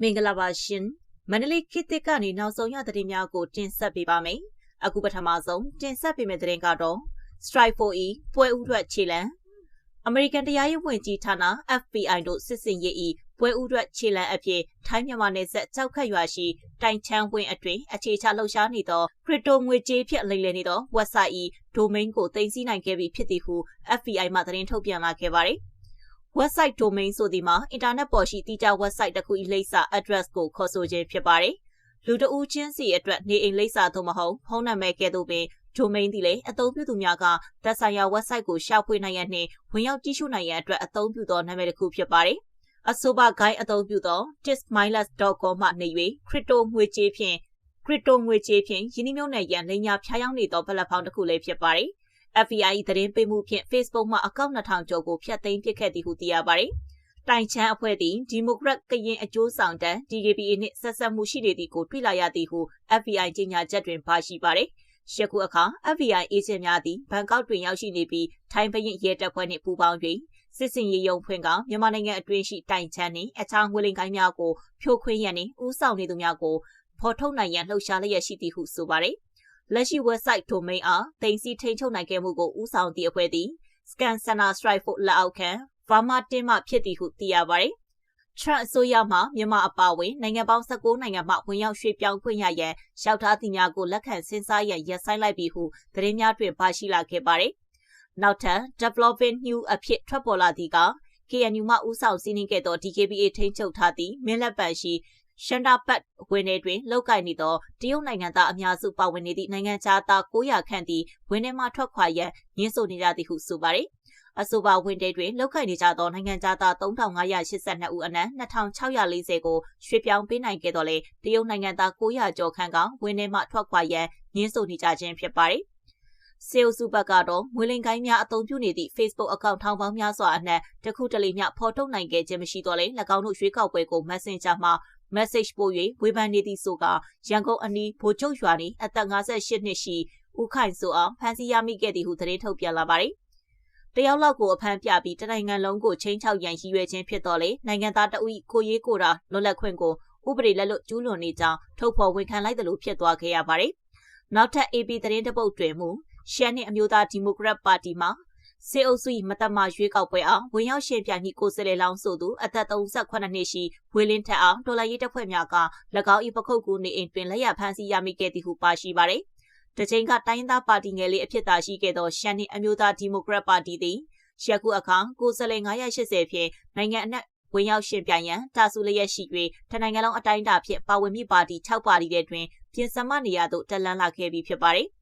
မင်္ဂလာပါရှင်မန္တလေးခေတ်သစ်ကနေနောက်ဆုံးရသတင်းများကိုတင်ဆက်ပေးပါမယ်အခုပထမဆုံးတင်ဆက်ပေးမယ့်သတင်းကတော့ Strike 4E ပွဲဥထွက်ခြေလံအမေရိကန်တရားရေးဝန်ကြီးဌာန FBI တို့စစ်စင်ရေးဤပွဲဥထွက်ခြေလံအဖြစ်ထိုင်းမြန်မာနယ်စပ်ကြောက်ခတ်ရွာရှိတိုင်ချမ်းဝင်းအတွင်းအခြေချလှုပ်ရှားနေသောခရစ်တိုငွေကြေးဖြင့်လိမ်လည်နေသော website ၏ domain ကိုတင်စီနိုင်ခဲ့ပြီဖြစ်သည်ဟု FBI မှသတင်းထုတ်ပြန်လာခဲ့ပါသည် website domain ဆိုသည်မှာ internet ပေါ်ရှိတိကျ website တစ်ခု၏လိပ်စာ address ကိုခေါ်ဆိုခြင်းဖြစ်ပါတယ်။လူတဦးချင်းစီအတွက်နေအိမ်လိပ်စာသို့မဟုတ်ဖုန်းနံပါတ်ကဲ့သို့ပင် domain သည်လည်းအသုံးပြုသူများကသက်ဆိုင်ရာ website ကိုရှာဖွေနိုင်ရန်နှင့်ဝင်ရောက်ကြည့်ရှုနိုင်ရန်အတွက်အသုံးပြုသောနာမည်တစ်ခုဖြစ်ပါတယ်။အဆိုပါ guide အသုံးပြုသော tismilus.com မှနေ၍ crypto ငွေကြေးဖြင့် crypto ငွေကြေးဖြင့်ယင်းနှမြုပ်နယ်ရန်လိမ်ညာဖျားယောင်းနေသော platform တစ်ခုလည်းဖြစ်ပါတယ်။ FBI သတင်းပေးမှုဖြင့် Facebook မှအကောင့်2000ကျော်ကိုဖျက်သိမ်းပစ်ခဲ့သည်ဟုသိရပါတယ်။တိုင်ချမ်းအဖွဲ့သည်ဒီမိုကရက်ကရင်အကျိုးဆောင်တန်း DKBA နှင့်ဆက်ဆက်မှုရှိနေသည်ကိုတွေ့လာရသည်ဟု FBI ကြေညာချက်တွင်ပါရှိပါတယ်။ယခုအခါ FBI အေဂျင့်များသည်ဘန်ကောက်တွင်ရောက်ရှိနေပြီးထိုင်းဘရင်ရဲတပ်ဖွဲ့နှင့်ပူးပေါင်း၍စစ်စင်ရေးရုံဖွင့်ကမြန်မာနိုင်ငံအတွင်းရှိတိုင်ချမ်းနှင့်အခြားငွေလိမ်ကိုင်းများကိုဖြိုခွင်းရန်နှင့်ဦးဆောင်နေသူများကိုဖော်ထုတ်နိုင်ရန်လှုံ့ဆော်လျက်ရှိသည်ဟုဆိုပါတယ်။ လက်ရှိ website domain အားတင်စီထိန်းချုပ်နိုင်ခဲ့မှုကိုဦးဆောင်သည့်အဖွဲ့သည် Scan Center Strike ဖို့လက်အောက်ခံ Burma တင်းမှဖြစ်သည်ဟုသိရပါတယ်။ Trump အစိုးရမှမြန်မာအပါအဝင်နိုင်ငံပေါင်း19နိုင်ငံမှဝင်ရောက်ရွှေ့ပြောင်းခွင့်ရရန်လျှောက်ထားသူများကိုလက်ခံစဉ်းစားရန်ရပ်ဆိုင်းလိုက်ပြီဟုသတင်းများတွင်ပါရှိလာခဲ့ပါတယ်။နောက်ထပ် Developing New အဖြစ်ထွက်ပေါ်လာသည့်က KNU မှဦးဆောင်စီးနှင်းခဲ့သော DKBA ထိန်းချုပ်ထားသည့်မင်းလက်ပံရှိ ရှန်တာပတ်ဝင်တွေတွင်လောက်ကင်နေသောတရုတ်နိုင်ငံသားအများစုပါဝင်နေသည့်နိုင်ငံခြားသား900ခန့်သည်ဝင်ထဲမှထွက်ခွာရန်ညှင်းဆိုနေကြသည်ဟုဆိုပါရယ်အဆိုပါဝင်တဲတွင်လောက်ခိုင်နေကြသောနိုင်ငံသား3582ဦးအနက်2640ကိုရွှေ့ပြောင်းပေးနိုင်ခဲ့တော်လဲတရုတ်နိုင်ငံသား900ကျော်ခန့်ကဝင်းထဲမှထွက်ခွာရန်ညှင်းဆိုနေကြခြင်းဖြစ်ပါတယ်။စေအုပ်စုဘက်ကတော့ငွေလင်ကိုင်းများအသုံးပြုနေသည့် Facebook အကောင့်ထောင်ပေါင်းများစွာအနက်တခုတလေမျှဖော်ထုတ်နိုင်ခဲ့ခြင်းမရှိတော့လဲ၎င်းတို့ရွေးကောက်ပွဲကို Messenger မှာ message ပို့၍ဝေဖန်နေသည်ဆိုကရန်ကုန်အနီးဗိုလ်ချုပ်ရွာနှင့်အသက်58နှစ်ရှိဦးခိုင်ဆိုအောင်ဖမ်းဆီးရမိခဲ့သည်ဟုသတင်းထုတ်ပြန်လာပါတယ်။တယောက်လောက်ကိုအဖမ်းပြပြီးတနိုင်ငံလုံးကိုချင်းချောက်ရန်ရည်ရွယ်ခြင်းဖြစ်တော်လေနိုင်ငံသားတအုပ်ကိုရေးကိုတာလွတ်လပ်ခွင့်ကိုဥပဒေလက်လွတ်ကျူးလွန်နေကြောင်းထုတ်ဖော်ဝန်ခံလိုက်တယ်လို့ဖြစ်သွားခဲ့ရပါတယ်။နောက်ထပ် AP သတင်းတပုတ်တွင်မူရှမ်းနှင့်အမျိုးသားဒီမိုကရက်ပါတီမှ စေအုပ်စု၏မတမရွေးကောက်ပွဲအောင်ဝင်ရောက်ရှင်ပြိုင်မိကိုစလေလောင်းဆိုသူအသက်38နှစ်ရှိဝေလင်းထက်အောင်ဒေါ်လာရေးတပ်ဖွဲ့များက၎င်း၏ပခုတ်ကူနေအိမ်တွင်လက်ရဖမ်းဆီးရမိခဲ့သည်ဟုပါရှိပါသည်တချိန်ကတိုင်းသားပါတီငယ်လေးအဖြစ်သာရှိခဲ့သောရှမ်းနှင့်အမျိုးသားဒီမိုကရက်ပါတီသည်ယခုအခါကိုစလေ980ဖြင့်နိုင်ငံအနှံ့ဝင်ရောက်ရှင်ပြိုင်ရန်တာဆူလျက်ရှိ၍တနိုင်ငံလုံးအတိုင်းအတာဖြင့်ပါဝင်မိပါတီ6ပါတီတဲ့တွင်ပြင်ဆင်မနေရသို့တက်လန်းလာခဲ့ပြီးဖြစ်ပါတယ်၎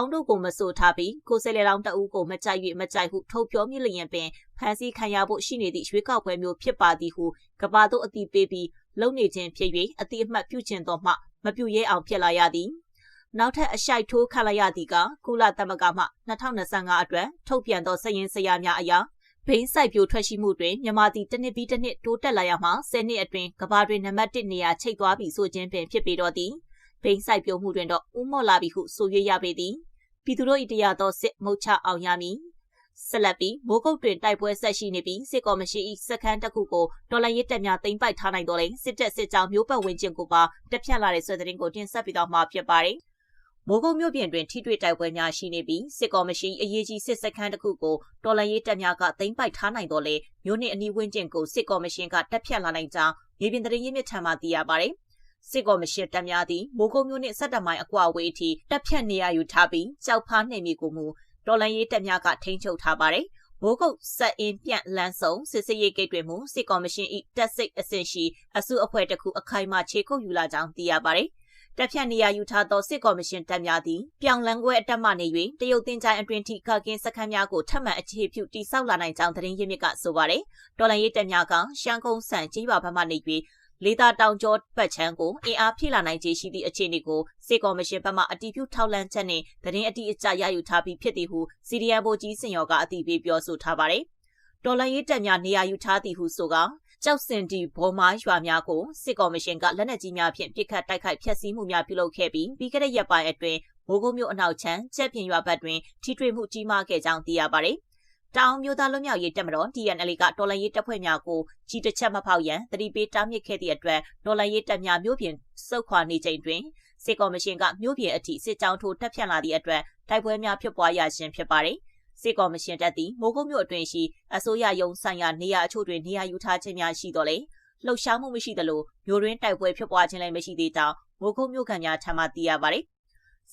င်းတို့ကိုမဆိုထားပြီးကိုစဲလေလောင်းတအူးကိုမကြိုက်၍မကြိုက်ဟုထုတ်ပြောမိလျင်ပင်ဖန်ဆီးခံရဖို့ရှိနေသည့်ရွေးကောက်ပွဲမျိုးဖြစ်ပါသည်ဟုကဘာတို့အတိပေးပြီးလုံနေခြင်းဖြစ်၍အတိအမှတ်ပြုခြင်းတော့မှမပြုရဲအောင်ဖြစ်လာရသည်နောက်ထပ်အရှိုက်ထိုးခံလိုက်ရသည်ကကုလသမဂ္ဂမှ2025အတွက်ထုတ်ပြန်သောစည်ရင်စရာများအရာဘိန်းစိုက်ပျိုးထွက်ရှိမှုတွင်မြန်မာပြည်တစ်နှစ်ပြီးတစ်နှစ်တိုးတက်လာရမှ10နှစ်အတွင်းကဘာတွင်နံပါတ်1နေရာချိတ်သွားပြီးဆိုခြင်းပင်ဖြစ်ပေတော့သည် ဘိန်းဆိုင်ပြုံမှုတွင်တော့ဥမော့လာပြီဟုဆို၍ရပေသည်ပြည်သူတို့၏တရားသောစစ်မုတ်ချအောင်ရမည်ဆက်လက်ပြီးမိုးကုတ်တွင်တိုက်ပွဲဆက်ရှိနေပြီးစစ်ကော်မရှင်၏စခန်းတစ်ခုကိုဒေါ်လာရစ်တက်များတင်ပိုက်ထားနိုင်တော့လေစစ်တပ်စစ်ကြောင်းမျိုးပတ်ဝန်းကျင်ကိုပါတက်ဖြတ်လာတဲ့ဆွေသတင်းကိုတင်ဆက်ပြီးတော့မှဖြစ်ပါတယ်မိုးကုတ်မြို့ပြင်တွင်ထိတွေ့တိုက်ပွဲများရှိနေပြီးစစ်ကော်မရှင်အရေးကြီးစစ်စခန်းတစ်ခုကိုတော်လရေးတပ်များကတင်ပိုက်ထားနိုင်တော့လေမြို့နှင့်အနီးဝန်းကျင်ကိုစစ်ကော်မရှင်ကတက်ဖြတ်လာနိုင်ကြောင်းမြေပြင်သတင်းရင်းမြစ်ထံမှသိရပါတယ်။ စစ်ကော်မရှင်တပ်များသည်မိုးကုံမျိုးနှင့်ဆက်တမိုင်အကွာအဝေးအထိတပ်ဖြတ်နေရယူထားပြီးကြောက်ဖားနယ်မြေကိုမူတော်လန်ရေးတပ်များကထိန်းချုပ်ထားပါတယ်။မိုးကုတ်ဆက်အင်းပြန့်လန်းဆောင်စစ်စေးရေးဂိတ်တွင်မူစစ်ကော်မရှင်၏တပ်စိတ်အဆင့်ရှိအစုအဖွဲ့တစ်ခုအခိုင်အမာခြေကုပ်ယူလာကြောင်းသိရပါတယ်။တပ်ဖြတ်နေရယူထားသောစစ်ကော်မရှင်တပ်များသည်ပြောင်လန်းကွဲအတက်မှနေ၍တရုတ်တင်ချိုင်အတွင်ထိခကင်းစခန်းများကိုထပ်မံအခြေပြုတိစောက်လာနိုင်ကြောင်းသတင်းရင်းမြစ်ကဆိုပါတယ်။တော်လန်ရေးတပ်များကရှမ်းကုန်းဆန်ကြီးပါဘက်မှနေ၍ လေသာတောင်ကျောပတ်ချမ်းကိုအင်အားဖြည့်လာနိုင်ခြေရှိသည့်အခြေအနေကိုစစ်ကော်မရှင်ဘက်မှအတီးပြုထောက်လန့်ချက်နဲ့သတင်းအတိအကျရယူထားပြီးဖြစ်သည်ဟုစီရီယန်ဗိုလ်ကြီးစင်ရောကအတိပေးပြောဆိုထားပါတယ်။ဒေါ်လာရေးတက်များနေရာယူထားသည်ဟုဆိုကကြောက်စင်တီဘောမာရွာများကိုစစ်ကော်မရှင်ကလက်နက်ကြီးများဖြင့်ပစ်ခတ်တိုက်ခိုက်ဖျက်ဆီးမှုများပြုလုပ်ခဲ့ပြီးပြီးခဲ့တဲ့ရက်ပိုင်းအတွင်းမိုးကုတ်မြို့အနောက်ချမ်းချက်ပြင်ရွာဘက်တွင်ထိတွေ့မှုကြီးမားခဲ့ကြောင်းသိရပါတယ်။ တောင်မျိုးသားလွတ်မြောက်ရေးတပ်မတော် TNL ကတော်လှန်ရေးတပ်ဖွဲ့များကိုကြီးတစ်ချက်မဖောက်ရန်တတိပေးတားမြစ်ခဲ့သည့်အတွက်တော်လှန်ရေးတပ်များမြို့ပြင်စုခွာနေချိန်တွင်စစ်ကော်မရှင်ကမြို့ပြင်အထိစစ်ကြောင်းထိုးတပ်ဖြန့်လာသည့်အတွက်တိုက်ပွဲများဖြစ်ပွားရခြင်းဖြစ်ပါတယ်။စစ်ကော်မရှင်တပ်သည်မိုးကုတ်မြို့အတွင်းရှိအစိုးရရုံးဆိုင်ရာနေရာအချို့တွင်နေရာယူထားခြင်းများရှိတော်လေလှုပ်ရှားမှုမရှိသလိုမြို့တွင်တိုက်ပွဲဖြစ်ပွားခြင်းလည်းမရှိသေးကြောင်းမိုးကုတ်မြို့ခံများထံမှသိရပါတယ်။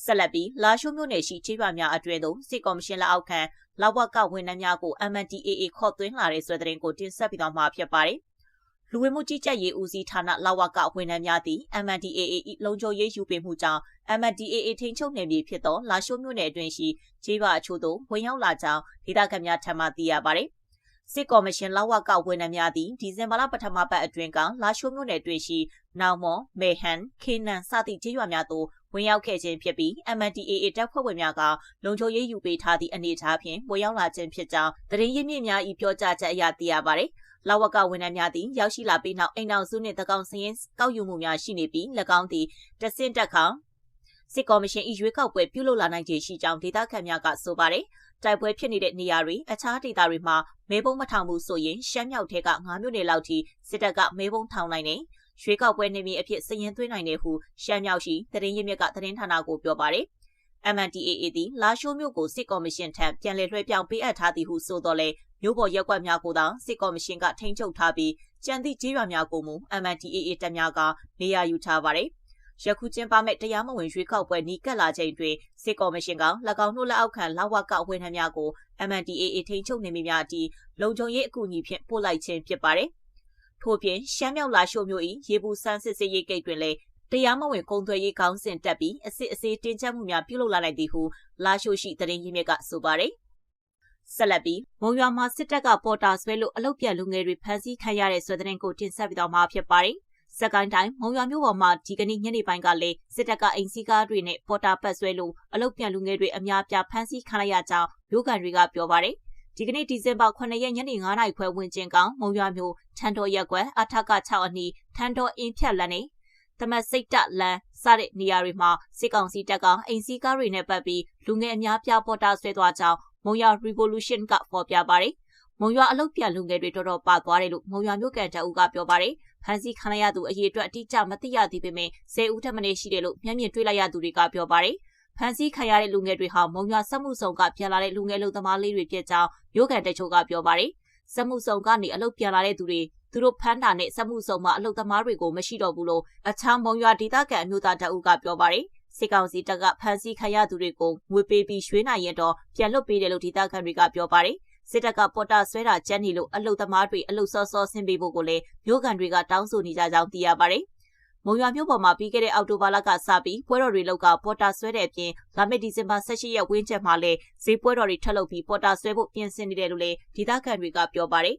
ဆက်လက်ပြီးလာရှိုးမြို့နယ်ရှိခြေရွာများအတွင်းသို့စစ်ကော်မရှင်လက်အောက်ခံလောက်ဝကဝန်ထမ်းများကို MNDAA ခေါ်သွင်းလာတဲ့ဆိုတဲ့သတင်းကိုတင်ဆက်ပြီးတော့မှာဖြစ်ပါတယ်။လူဝင်မှုကြီးကြပ်ရေးဦးစီးဌာနလောက်ဝကဝန်ထမ်းများသည် MNDAA လုံခြုံရေးယူပေးမှုကြောင့် MNDAA ထိန်ချုပ်နယ်မြေဖြစ်သောလာရှိုးမြို့နယ်အတွင်းရှိခြေရွာအချို့သို့ဝင်ရောက်လာကြောင်းဒေသခံများထံမှသိရပါတယ်။စစ်ကော်မရှင်လောက်ဝကဝန်ထမ်းများသည်ဒီဇင်ဘာလပထမပတ်အတွင်းကလာရှိုးမြို့နယ်တွင်ရှိနောင်မော်မေဟန်ခေနန်စသည့်ကျေးရွာများသို့ဝင်ရောက်ခဲ့ခြင်းဖြစ်ပြီး MNDAA တပ်ဖွဲ့ဝင်များကလုံခြုံရေးယူပေးထားသည့်အနေအထားဖြင့်ဝင်ရောက်လာခြင်းဖြစ်ကြောင်းသတင်းရင်းမြစ်များ၏ပြောကြားချက်အရသိရပါသည်။လဝကဝန်ထမ်းများသည်ရောက်ရှိလာပြီးနောက်အိမ်တော်စုနှင့်တကောင်စရင်ကောက်ယူမှုများရှိနေပြီး၎င်းသည်တဆင့်တက်ခေါစစ်ကော်မရှင်၏ရွေးကောက်ပွဲပြုလုပ်လာနိုင်ခြေရှိကြောင်းဒေသခံများကဆိုပါတယ်။တိုက်ပွဲဖြစ်နေတဲ့နေရာတွေအခြားဒေသတွေမှာမဲပုံးမထောင်ဘူးဆိုရင်ရှမ်းမြောက်ထဲက9မြို့နယ်လောက်ထိစစ်တပ်ကမဲပုံးထောင်နိုင်တယ်။ ရွေးကောက်ပွဲနေမည်အဖြစ်စည်ရင်သွင်းနိုင်တယ်ဟုရှမ်းမြောက်ရှိသတင်းရင်းမြစ်ကသတင်းဌာနကိုပြောပါတယ်။ MNDAA သည်လာရှိုးမြို့ကိုစစ်ကော်မရှင်ထံပြန်လည်လွှဲပြောင်းပေးအပ်ထားသည်ဟုဆိုတော့လေမြို့ပေါ်ရက်ကွက်များကိုသာစစ်ကော်မရှင်ကထိန်းချုပ်ထားပြီးကြံသည့်ကြေးရွာများကိုမူ MNDAA တပ်များကနေရာယူထားပါတယ်။ယခုကျင်းပမဲ့တရားမဝင်ရွေးကောက်ပွဲနီးကပ်လာချိန်တွင်စစ်ကော်မရှင်က၎င်းတို့လက်အောက်ခံလောက်ဝကဝန်ထမ်းများကို MNDAA ထိန်းချုပ်နေမိများအထိလုံခြုံရေးအကူအညီဖြင့်ပို့လိုက်ခြင်းဖြစ်ပါတယ်။ ထို့ပြင်ရှမ်းမြောက်လာရှိုးမြို့၏ရေဘူးစမ်းစစ်စေးရေးဂိတ်တွင်လည်းတရားမဝင်ကုန်သွယ်ရေးကောင်းစဉ်တက်ပြီးအစစ်အဆေးတင်ချက်မှုများပြုလုပ်လာနိုင်သည်ဟုလာရှိုးရှိသတင်းရင်းမြစ်ကဆိုပါတယ်ဆက်လက်ပြီးမုံရွာမှာစစ်တပ်ကပေါ်တာဆွဲလို့အလုတ်ပြလူငယ်တွေဖမ်းဆီးခံရတဲ့ဆွေသတင်းကိုတင်ဆက်ပြီးတော့မှာဖြစ်ပါတယ်။စကိုင်းတိုင်းမုံရွာမြို့ပေါ်မှာဒီကနေ့ညနေပိုင်းကလည်းစစ်တပ်ကအိမ်စီးကားတွေနဲ့ပေါ်တာပတ်ဆွဲလို့အလုတ်ပြန်လူငယ်တွေအများပြားဖမ်းဆီးခံရကြောင်းမြို့ကန်တွေကပြောပါတယ်။ ဒီကနေ့ဒီဇင်ဘာ9ရက်ညနေ9နာရီခွဲဝန်းကျင်ကမုံရွာမြို့ထန်တော်ရက်ကွက်အထက6အနီးထန်တော်အင်းဖြတ်လမ်းနေသမတ်စိတ်တလန်စတဲ့နေရာတွေမှာစစ်ကောင်စီတပ်ကအိမ်စီးကားတွေနဲ့ပတ်ပြီးလူငယ်အများပြားပေါ်တာဆွဲသွားကြောင်းမုံရွာ Revolution ကဖော်ပြပါတယ်။မုံရွာအလုတ်ပြန်လူငယ်တွေတော်တော်ပါသွားတယ်လို့မုံရွာမြို့ကန်တအုပ်ကပြောပါတယ်။ဖမ်းဆီးခံရသူအရေးအတွက်အတိအကျမသိရသေးပေမဲ့10ဦးထက်မနည်းရှိတယ်လို့မျက်မြင်တွေ့လိုက်ရသူတွေကပြောပါတယ်။ ဖမ်းဆီးခံရတဲ့လူငယ်တွေဟာမုံရွာစက်မှုဆောင်ကပြန်လာတဲ့လူငယ်လူသမားလေးတွေဖြစ်ကြောင်းမြို့ကန်တချို့ကပြောပါတယ်။စက်မှုဆောင်ကနေအလုပ်ပြန်လာတဲ့သူတွေသူတို့ဖမ်းတာနဲ့စက်မှုဆောင်မှာအလုပ်သမားတွေကိုမရှိတော့ဘူးလို့အချမ်းမုံရွာဒေသခံအမျိုးသားတအုပ်ကပြောပါတယ်။စစ်ကောင်စီတပ်ကဖမ်းဆီးခံရသူတွေကိုငွေပေးပြီးရွှေနိုင်ရင်တော့ပြန်လွတ်ပေးတယ်လို့ဒေသခံတွေကပြောပါတယ်။စစ်တပ်ကပေါ်တာဆွဲတာကျန်းနေလို့အလုသမားတွေအလုစောစောဆင်းပေးဖို့ကိုလည်းမြို့ကန်တွေကတောင်းဆိုနေကြကြောင်းသိရပါတယ်။ မုံရွာမြို့ပေါ်မှာပြီးခဲ့တဲ့အောက်တိုဘာလကစပြီးပွဲတော်တွေလောက်ကပေါ်တာဆွဲတဲ့အပြင်လာမယ့်ဒီဇင်ဘာ18ရက်ဝန်းကျင်မှာလည်းဈေးပွဲတော်တွေထပ်လုပ်ပြီးပေါ်တာဆွဲဖို့ပြင်ဆင်နေတယ်လို့လည်းဒေသခံတွေကပြောပါတယ်